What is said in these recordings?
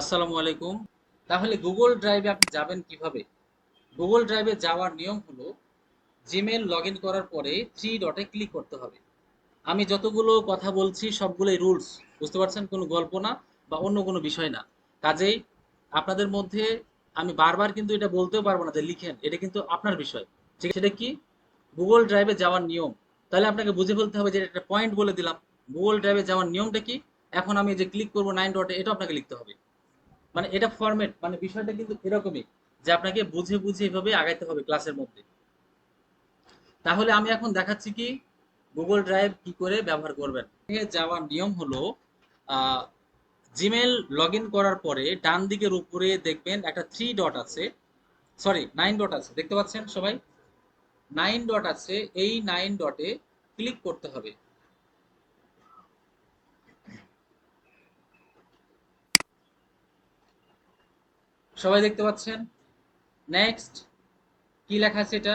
আসসালামু আলাইকুম। তাহলে গুগল ড্রাইভে আপনি যাবেন কীভাবে? গুগল ড্রাইভে যাওয়ার নিয়ম হলো জিমেল লগ করার পরে থ্রি ডটে ক্লিক করতে হবে। আমি যতগুলো কথা বলছি সবগুলোই রুলস বুঝতে পারছেন? কোনো গল্প না বা অন্য কোনো বিষয় না। কাজেই আপনাদের মধ্যে আমি বারবার কিন্তু এটা বলতেও পারব না যে লিখেন, এটা কিন্তু আপনার বিষয়। ঠিক? সেটা কি? গুগল ড্রাইভে যাওয়ার নিয়ম। তাহলে আপনাকে বুঝে ফেলতে হবে যে একটা পয়েন্ট বলে দিলাম। গুগল ড্রাইভে যাওয়ার নিয়মটা কি? এখন আমি যে ক্লিক করব নাইন ডটে এটা আপনাকে লিখতে হবে। মানে এটা ফরম্যাট মানে বিষয়টা কিন্তু এরকমই যে আপনাকে বুঝে বুঝে এভাবে আগাইতে হবে ক্লাসের মধ্যে। তাহলে আমি এখন দেখাচ্ছি কি গুগল ড্রাইভ কি করে ব্যবহার করবেন। যাওয়ার নিয়ম হলো জিমেল লগ করার পরে ডান দিকের উপরে দেখবেন একটা থ্রি ডট আছে সরি নাইন ডট আছে, দেখতে পাচ্ছেন সবাই? নাইন ডট আছে, এই নাইন ডটে ক্লিক করতে হবে। সবাই দেখতে পাচ্ছেন? নেক্সট কি লেখা আছে এটা?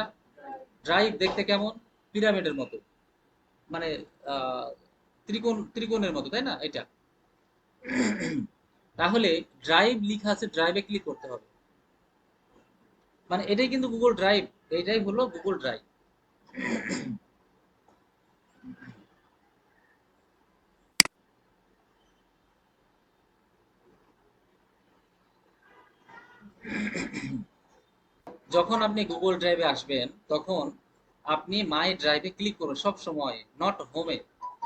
ড্রাইভ দেখতে কেমন? পিরামিডের মতো। মানে ত্রিকোণ, ত্রিকোণের মতো, তাই না? এটা। তাহলে ড্রাইভ লিখা আছে ড্রাইভে ক্লিক করতে হবে। মানে এটাই কিন্তু গুগল ড্রাইভ এইটাই হলো গুগল ড্রাইভ যখন আপনি গুগল ড্রাইভে আসবেন তখন আপনি মাই ড্রাইভে ক্লিক করুন। সব সময় নট হোমে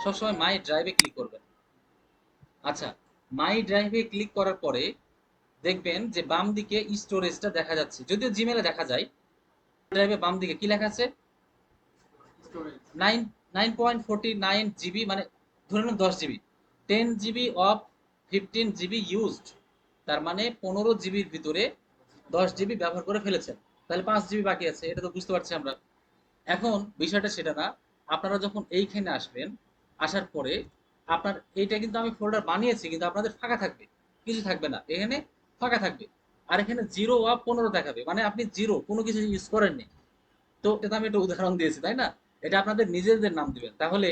সব সময় মাই ড্রাইভে ক্লিক করবেন। আচ্ছা মাই ড্রাইভে ক্লিক করার পরে দেখবেন যে বাম দিকে স্টোরেজটা দেখা যাচ্ছে। যদিও জিমেলে দেখা যায় ড্রাইভে বাম দিকে কি লেখা আছে? Nine nine point forty nine GB মানে ধরে নিন দশ GB ten GB of fifteen GB used তার মানে পনেরো জিবির ভিতরে দশ জিবি ব্যবহার করে ফেলেছেন। তাহলে পাঁচ জিবি বাকি আছে, এটা তো বুঝতে পারছি আমরা। এখন বিষয়টা সেটা না, আপনারা যখন এইখানে আসবেন, আসার পরে আপনার এইটা কিন্তু আমি ফোল্ডার বানিয়েছি, কিন্তু আপনাদের ফাঁকা থাকবে, কিছু থাকবে না। এখানে ফাঁকা থাকবে। আর এখানে জিরো বা পনেরো দেখাবে মানে আপনি জিরো কোনো কিছু ইউজ করেননি। তো এটা আমি একটা উদাহরণ দিয়েছি, তাই না? এটা আপনাদের নিজেদের নাম দিবেন। তাহলে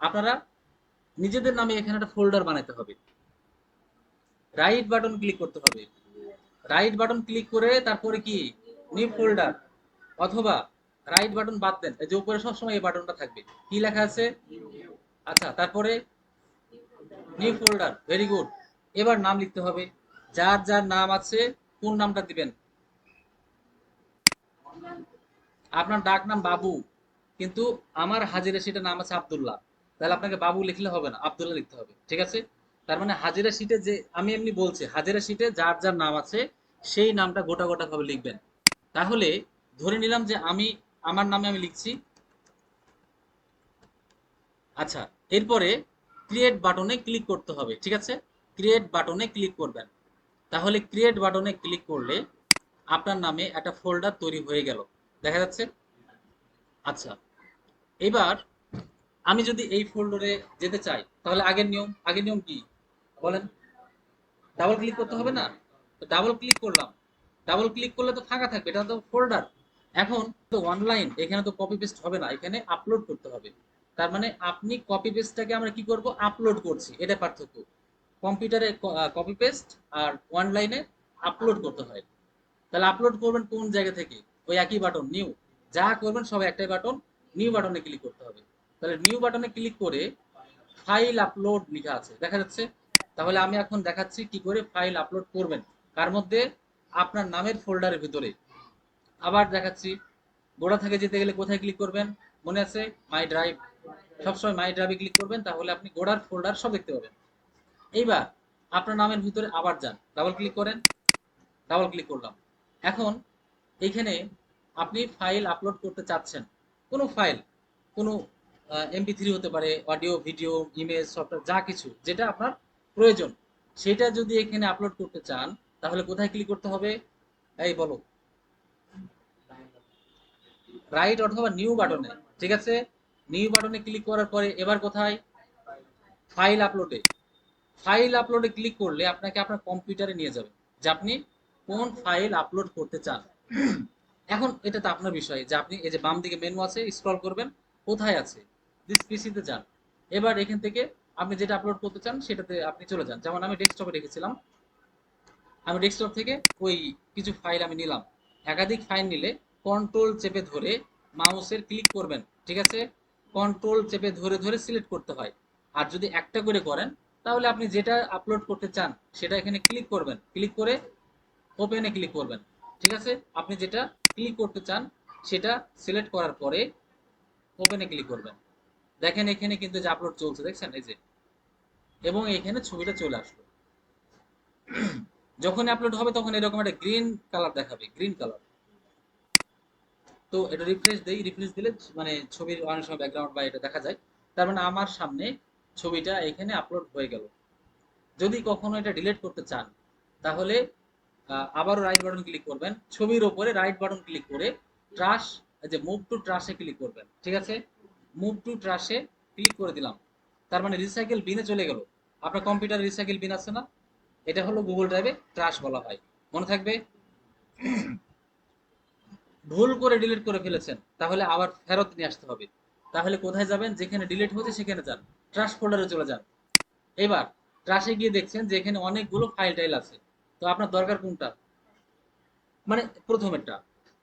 আপনারা নিজেদের নামে এখানে একটা ফোল্ডার বানাতে হবে। রাইট বাটন ক্লিক করতে হবে। রাইট বাটন ক্লিক করে তারপরে কি? নিউ ফোল্ডার অথবা রাইট বাটন বাদ দেন। এই যে উপরে সবসময় এই বাটনটা থাকবে। কি লেখা আছে? আচ্ছা তারপরে নিউ ফোল্ডার ভেরি গুড এবার নাম লিখতে হবে। যার যার নাম আছে, কোন নামটা দিবেন? আপনার ডাক নাম বাবু, কিন্তু আমার হাজিরা সেটা নাম আছে আব্দুল্লাহ। তাহলে আপনাকে বাবু লিখলে হবে না, আব্দুল্লাহ লিখতে হবে। ঠিক আছে? তার মানে হাজিরা সিটে যে আমি এমনি বলছি, হাজিরা সিটে যার যার নাম আছে, সেই নামটা গোটা গোটা ভাবে লিখবেন। তাহলে ধরে নিলাম যে আমি, আমার নামে আমি লিখছি। আচ্ছা এরপরে ক্রিয়েট বাটনে ক্লিক করতে হবে, ঠিক আছে? ক্রিয়েট বাটনে ক্লিক করবেন। তাহলে ক্রিয়েট বাটনে ক্লিক করলে আপনার নামে একটা ফোল্ডার তৈরি হয়ে গেল। দেখা যাচ্ছে? আচ্ছা এবার আমি যদি এই ফোল্ডারে যেতে চাই, তাহলে আগের নিয়ম আগের নিয়ম কি? বলেন ডাবল ক্লিক করতে হবে না? তো ডাবল ক্লিক করলাম। ডাবল ক্লিক করলে তো ফাঁকা থাকবে, এটা তো ফোল্ডার এখন তো অনলাইন এখানে তো কপি পেস্ট হবে না, এখানে আপলোড করতে হবে। তার মানে আপনি কপি পেস্টটাকে আমরা কি করব? আপলোড করছি, এটা পার্থক্য। কম্পিউটারে কপি পেস্ট আর অনলাইনে আপলোড করতে হয়। তাহলে আপলোড করবেন কোন জায়গা থেকে? ওই একই বাটন নিউ যা করবেন সব একটাই বাটন নিউ বাটনে ক্লিক করতে হবে। তাহলে নিউ বাটনে ক্লিক করে ফাইল আপলোড লেখা আছে, দেখা যাচ্ছে? তাহলে আমি এখন দেখাচ্ছি কি করে ফাইল আপলোড করবেন। কার মধ্যে? আপনার নামের ফোল্ডারের ভিতরে। আবার দেখাচ্ছি, গোড়া থেকে যেতে গেলে কোথায় ক্লিক করবেন? মনে আছে? মাই ড্রাইভ সবসময় মাই ড্রাইভে ক্লিক করবেন, তাহলে আপনি গোড়ার ফোল্ডার সব দেখতে পাবেন। এইবার আপনার নামের ভিতরে আবার যান। ডাবল ক্লিক করেন ডাবল ক্লিক করলাম। এখন এইখানে আপনি ফাইল আপলোড করতে চাচ্ছেন। কোনো ফাইল কোনো এমপি থ্রি হতে পারে অডিও ভিডিও ইমেজ সফটওয়্যার যা কিছু, যেটা আপনার প্রয়োজন। সেটা যদি এখানে আপলোড করতে চান, তাহলে কোথায় ক্লিক করতে হবে? এই বলো। রাইট অথবা নিউ বাটনে ঠিক আছে? নিউ বাটনে ক্লিক করার পরে এবার কোথায়? ফাইল আপলোডে ফাইল আপলোডে ক্লিক করলে আপনাকে আপনার কম্পিউটারে নিয়ে যাবে যে আপনি কোন ফাইল আপলোড করতে চান। এখন এটা তো আপনার বিষয় যে আপনি এই যে বাম দিকে মেনু আছে স্ক্রল করবেন, কোথায় আছে? দিস পিসিতে যান। এবার এখান থেকে আপনি যেটা আপলোড করতে চান, সেটাতে আপনি চলে যান। যেমন আমি ডেস্কটপে রেখেছিলাম। আমি ডেস্কটপ থেকে ওই কিছু ফাইল আমি নিলাম। একাধিক ফাইল নিলে কন্ট্রোল চেপে ধরে মাউসের ক্লিক করবেন, ঠিক আছে? কন্ট্রোল চেপে ধরে ধরে সিলেক্ট করতে হয়। আর যদি একটা করে করেন, তাহলে আপনি যেটা আপলোড করতে চান, সেটা এখানে ক্লিক করবেন। ক্লিক করে ওপেনে ক্লিক করবেন, ঠিক আছে? আপনি যেটা ক্লিক করতে চান, সেটা সিলেক্ট করার পরে ওপেনে ক্লিক করবেন। দেখেন এখানে কিন্তু যে আপলোড চলছে, দেখছেন? এই যে। এবং এখানে ছবিটা চলে আসলো। যখন আপলোড হবে, তখন এরকম একটা গ্রিন কালার দেখাবে গ্রিন কালার তো এটা রিফ্রেশ দেই রিফ্রেশ দিলে মানে ছবির অনেক সময় ব্যাকগ্রাউন্ড বা এটা দেখা যায়। তার মানে আমার সামনে ছবিটা এখানে আপলোড হয়ে গেল। যদি কখনো এটা ডিলিট করতে চান, তাহলে আবারও রাইট বাটন ক্লিক করবেন। ছবির ওপরে রাইট বাটন ক্লিক করে ট্রাশ যে মুভ টু ট্রাশে ক্লিক করবেন। ঠিক আছে? মুভ টু ট্রাশে ক্লিক করে দিলাম। তার মানে রিসাইকেল বিনে চলে গেল। আপনার কম্পিউটার রিসাইকেল বিন আছে না? এটা হলো গুগল ড্রাইভে ট্রাশ বলা হয়। মনে থাকবে? ভুল করে ডিলিট করে ফেলেছেন। তাহলে আবার ফেরত নিয়ে আসতে হবে। তাহলে কোথায় যাবেন? যেখানে ডিলিট হয়েছে সেখানে যান। ট্রাশ ফোল্ডারে চলে যান। এবার ট্রাশে গিয়ে দেখছেন যে এখানে অনেকগুলো ফাইল টাইল আছে। তো আপনার দরকার কোনটা? মানে প্রথমেরটা।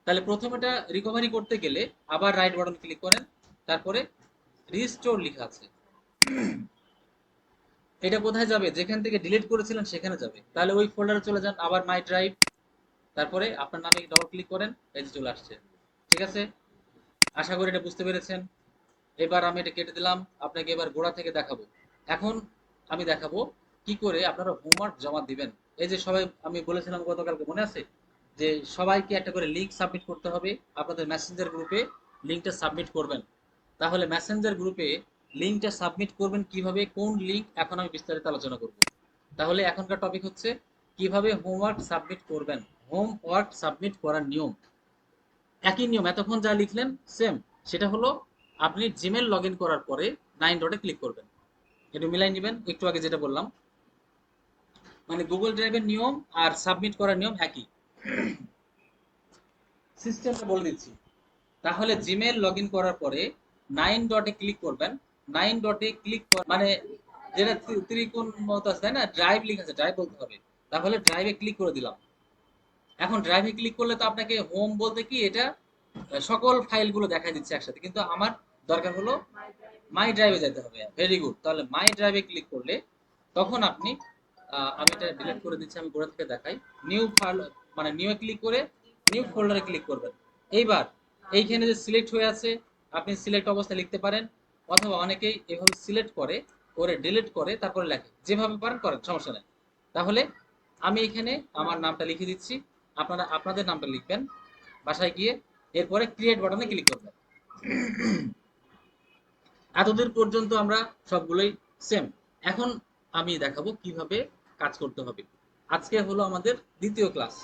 তাহলে প্রথমেটা রিকভারি করতে গেলে আবার রাইট বাটন ক্লিক করেন। তারপরে রিস্টোর লেখা আছে। এটা কোথায় যাবে? যেখান থেকে ডিলিট করেছিলেন সেখানে যাবে। তাহলে ওই ফোল্ডারে চলে যান, আবার মাই ড্রাইভ তারপরে আপনার নামে ডবল ক্লিক করেন, এই চলে আসছে। ঠিক আছে? আশা করি এটা বুঝতে পেরেছেন। এবার আমি এটা কেটে দিলাম, আপনাকে এবার গোড়া থেকে দেখাবো। এখন আমি দেখাবো কি করে আপনারা হোমওয়ার্ক জমা দিবেন। এই যে সবাই, আমি বলেছিলাম গতকালকে, মনে আছে? যে সবাইকে একটা করে লিঙ্ক সাবমিট করতে হবে। আপনাদের মেসেঞ্জার গ্রুপে লিঙ্কটা সাবমিট করবেন। তাহলে মেসেঞ্জার গ্রুপে লিঙ্কটা সাবমিট করবেন কীভাবে, কোন লিঙ্ক এখন আমি বিস্তারিত আলোচনা করব। তাহলে এখনকার টপিক হচ্ছে, কীভাবে হোমওয়ার্ক সাবমিট করবেন? হোমওয়ার্ক সাবমিট করার নিয়ম। একই নিয়ম, এতক্ষণ যা লিখলেন সেম সেটা হলো, আপনি জিমেল লগ করার পরে নাইন ডটে ক্লিক করবেন। একটু মিলাই নেবেন, একটু আগে যেটা বললাম। মানে গুগল ড্রাইভের নিয়ম আর সাবমিট করার নিয়ম একই। সিস্টেমটা বলে দিচ্ছি। তাহলে জিমেল লগ করার পরে নাইন ডটে ক্লিক করবেন। নাইন ডটে ক্লিক মানে যেটা ত্রিকোণ মতো আছে তাই না ড্রাইভ লিঙ্ক আছে ড্রাইভ বলতে হবে। তাহলে ড্রাইভে ক্লিক করে দিলাম। এখন ড্রাইভে ক্লিক করলে তো আপনাকে হোম বলতে কি এটা সকল ফাইলগুলো দেখা দিচ্ছে একসাথে। কিন্তু আমার দরকার হলো মাই ড্রাইভে যেতে হবে। ভেরি গুড তাহলে মাই ড্রাইভে ক্লিক করলে তখন আপনি আমি এটা ডিলিট করে দিচ্ছি, আমি গোড়া থেকে দেখাই। নিউ ফাইল মানে নিউ ক্লিক করে নিউ ফোল্ডারে ক্লিক করবেন। এইবার এইখানে যে সিলেক্ট হয়ে আছে আপনি সিলেক্ট অবস্থায় লিখতে পারেন অথবা অনেকেই এভাবে সিলেক্ট করে করে ডিলিট করে তারপরে লেখে। যেভাবে পারেন করেন, সমস্যা নেই। তাহলে আমি এখানে আমার নামটা লিখে দিচ্ছি। আপনারা, আপনাদের নামটা লিখবেন। বাসায় গিয়ে এরপরে ক্রিয়েট বাটনে ক্লিক করবেন। এতদূর পর্যন্ত আমরা সবগুলোই সেম এখন আমি দেখাবো কীভাবে কাজ করতে হবে। আজকে হলো আমাদের দ্বিতীয় ক্লাস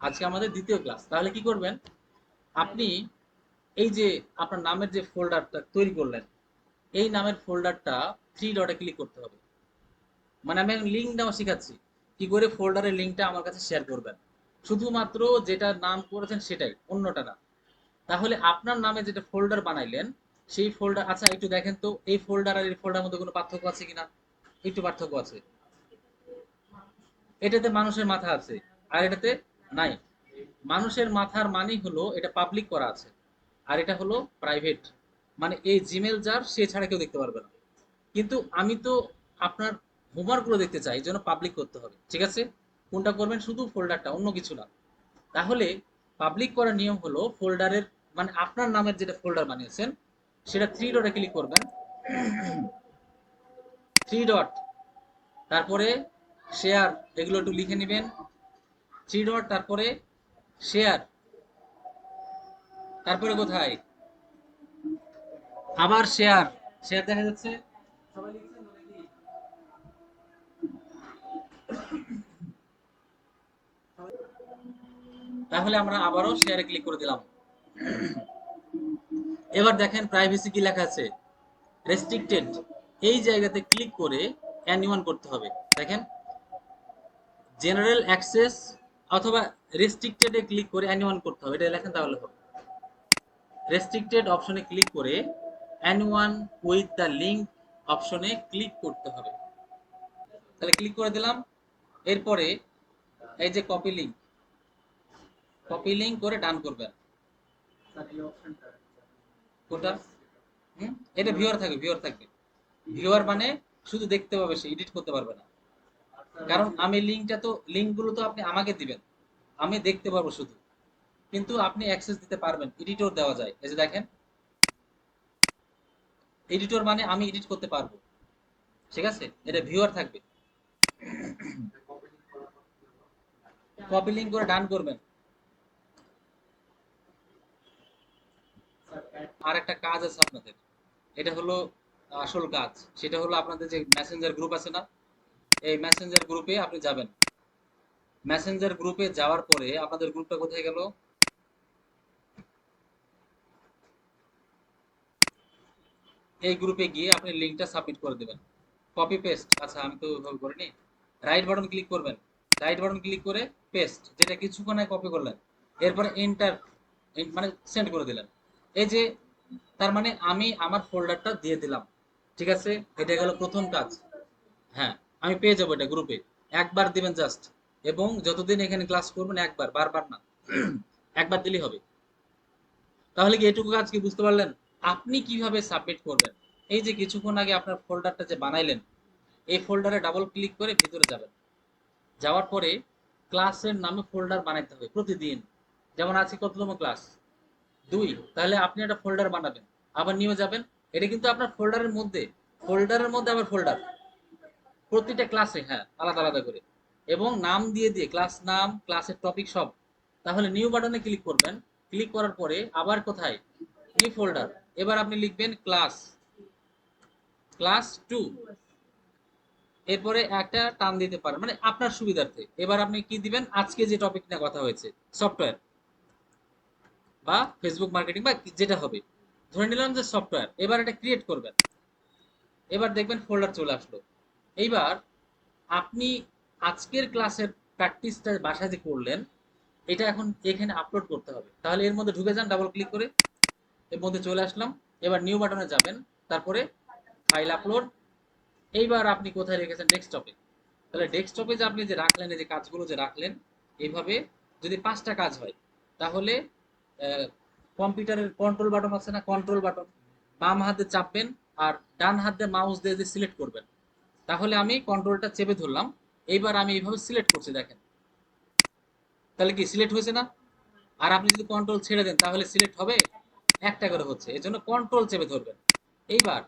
আজকে আমাদের দ্বিতীয় ক্লাস তাহলে কি করবেন? আপনি এই যে আপনার নামের যে ফোল্ডারটা তৈরি করলেন, এই নামের ফোল্ডারটা থ্রি ডটে ক্লিক করতে হবে। মানে আমি লিঙ্ক দেওয়া শেখাচ্ছি, কি করে ফোল্ডারের লিঙ্কটা আমার কাছে শেয়ার করবেন। শুধুমাত্র যেটা নাম করেছেন সেটাই, অন্যটা না। তাহলে আপনার নামে যেটা ফোল্ডার বানাইলেন, সেই ফোল্ডার আচ্ছা একটু দেখেন তো, এই ফোল্ডার আর এই ফোল্ডার মধ্যে কোনো পার্থক্য আছে কিনা? একটু পার্থক্য আছে। এটাতে মানুষের মাথা আছে, আর এটাতে নাই। মানুষের মাথার মানেই হলো এটা পাবলিক করা আছে। আর এটা হলো প্রাইভেট মানে এই জিমেল যার, সে ছাড়া কেউ দেখতে পারবে না। কিন্তু আমি তো আপনার হোমওয়ার্কগুলো দেখতে চাই জন্য পাবলিক করতে হবে। ঠিক আছে? কোনটা করবেন? শুধু ফোল্ডারটা অন্য কিছু না। তাহলে পাবলিক করার নিয়ম হলো ফোল্ডারের মানে আপনার নামের যেটা ফোল্ডার বানিয়েছেন, সেটা থ্রি ডটে ক্লিক করবেন। থ্রি ডট তারপরে শেয়ার এগুলো একটু লিখে নেবেন। থ্রি ডট তারপরে শেয়ার তারপরে কোথায়? আবার শেয়ার শেয়ার দেখা যাচ্ছে? তাহলে আমরা আবারও শেয়ারে ক্লিক করে দিলাম। এবার দেখেন প্রাইভেসি কি লেখা আছে? রেস্ট্রিক্টেড এই জায়গাতে ক্লিক করে অ্যানিওয়ান করতে হবে। দেখেন জেনারেল অ্যাক্সেস অথবা রেস্ট্রিক্টেডে ক্লিক করে অ্যানিওয়ান করতে হবে। এটা লেখেন তাহলে হবে। রেস্ট্রিক্টেড অপশনে ক্লিক করে অ্যানিওয়ান উইথ দ্য লিঙ্ক অপশনে ক্লিক করতে হবে। তাহলে ক্লিক করে দিলাম। এরপরে এই যে কপি লিঙ্ক কপি লিঙ্ক করে ডান করবেন। কোনটা? হুম? এটা ভিউয়ার থাকবে ভিউয়ার থাকবে। ভিউয়ার মানে শুধু দেখতে পাবে সে এডিট করতে পারবে না। কারণ আমি লিঙ্কটা তো লিঙ্কগুলো তো আপনি আমাকে দিবেন। আমি দেখতে পারব শুধু। কিন্তু আপনি অ্যাক্সেস দিতে পারবেন এডিটর দেওয়া যায়। এই যে দেখেন এডিটর মানে আমি এডিট করতে পারব। ঠিক আছে? এটা ভিউয়ার থাকবে। কপি লিঙ্ক করে ডান করবেন। আর একটা কাজ আছে আপনাদের। এটা হলো আসল কাজ। সেটা হলো আপনাদের যে মেসেঞ্জার গ্রুপ আছে না, এই মেসেঞ্জার গ্রুপে আপনি যাবেন। মেসেঞ্জার গ্রুপে যাওয়ার পরে আপনাদের গ্রুপটা কোথায় গেল? এই গ্রুপে গিয়ে আপনি লিঙ্কটা সাবমিট করে দেবেন। কপি পেস্ট আচ্ছা আমি তো ওইভাবে করিনি। রাইট বাটন ক্লিক করবেন। রাইট বাটন ক্লিক করে পেস্ট যেটা কিছুক্ষণ আগে কপি করলেন। এরপরে এন্টার মানে সেন্ড করে দিলেন। এই যে, তার মানে আমি আমার ফোল্ডারটা দিয়ে দিলাম। ঠিক আছে? এটা গেল প্রথম কাজ। হ্যাঁ আমি পেয়ে যাব এটা গ্রুপে একবার দিবেন জাস্ট এবং যতদিন এখানে ক্লাস করবেন একবার, বারবার না। একবার দিলেই হবে। তাহলে কি এটুকু কাজ কি বুঝতে পারলেন? আপনি কীভাবে সাবমিট করবেন? এই যে কিছুক্ষণ আগে আপনার ফোল্ডারটা যে বানাইলেন, এই ফোল্ডারে ডাবল ক্লিক করে ভিতরে যাবেন। যাওয়ার পরে ক্লাসের নামে ফোল্ডার বানাইতে হবে প্রতিদিন। যেমন আছে কততম ক্লাস দুই। তাহলে আপনি একটা ফোল্ডার বানাবেন। আবার নিয়ে যাবেন। এটা কিন্তু আপনার ফোল্ডারের মধ্যে। ফোল্ডারের মধ্যে আবার ফোল্ডার প্রতিটা ক্লাসে হ্যাঁ আলাদা আলাদা করে। এবং নাম দিয়ে দিয়ে ক্লাস নাম ক্লাসের টপিক সব। তাহলে নিউ বাটনে ক্লিক করবেন। ক্লিক করার পরে আবার কোথায়? নিউ ফোল্ডার এবার আপনি লিখবেন ক্লাস ক্লাস টু এরপরে একটা টান দিতে পারেন মানে আপনার সুবিধার্থে। এবার আপনি কি দিবেন? আজকে যে টপিক নিয়ে কথা হয়েছে সফটওয়্যার বা ফেসবুক মার্কেটিং বা যেটা হবে। ধরে নিলাম যে সফটওয়্যার এবার এটা ক্রিয়েট করবেন। এবার দেখবেন ফোল্ডার চলে আসলো। এইবার আপনি আজকের ক্লাসের প্র্যাকটিসটা বাসায় যে করলেন, এটা এখন এখানে আপলোড করতে হবে। তাহলে এর মধ্যে ঢুকে যান ডাবল ক্লিক করে। এর মধ্যে চলে আসলাম। এবার নিউ বাটনে যাবেন, তারপরে ফাইল আপলোড এইবার আপনি কোথায় রেখেছেন? ডেস্কটপে তাহলে ডেস্কটপে যে আপনি যে রাখলেন, এই যে কাজগুলো যে রাখলেন, এইভাবে যদি পাঁচটা কাজ হয়, তাহলে কম্পিউটারের কন্ট্রোল বাটন আছে না? কন্ট্রোল বাটন বাম হাতে চাপবেন আর ডান হাত মাউস দিয়ে যে সিলেক্ট করবেন। তাহলে আমি কন্ট্রোলটা চেপে ধরলাম। এইবার আমি এইভাবে সিলেক্ট করছি, দেখেন। তাহলে কি সিলেক্ট হয়েছে না? আর আপনি যদি কন্ট্রোল ছেড়ে দেন, তাহলে সিলেক্ট হবে? একটা করে হচ্ছে এই জন্য কন্ট্রোল চেপে ধরবেন। এইবার,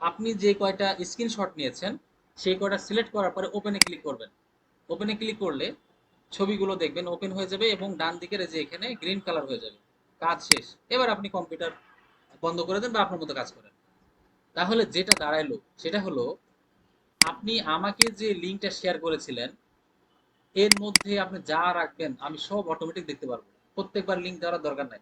আপনি যে কয়টা স্ক্রিনশট নিয়েছেন, সেই কয়টা সিলেক্ট করার পরে ওপেনে ক্লিক করবেন। ওপেনে ক্লিক করলে ছবিগুলো দেখবেন ওপেন হয়ে যাবে এবং ডান দিকের যে এখানে গ্রিন কালার হয়ে যাবে। কাজ শেষ। এবার আপনি কম্পিউটার বন্ধ করে দেন বা আপনার মতো কাজ করেন। তাহলে যেটা দাঁড়াইলো, সেটা হলো, আপনি আমাকে যে লিঙ্কটা শেয়ার করেছিলেন, এর মধ্যে আপনি যা রাখবেন, আমি সব অটোমেটিক দেখতে পারব। প্রত্যেকবার লিঙ্ক দেওয়ার দরকার নাই।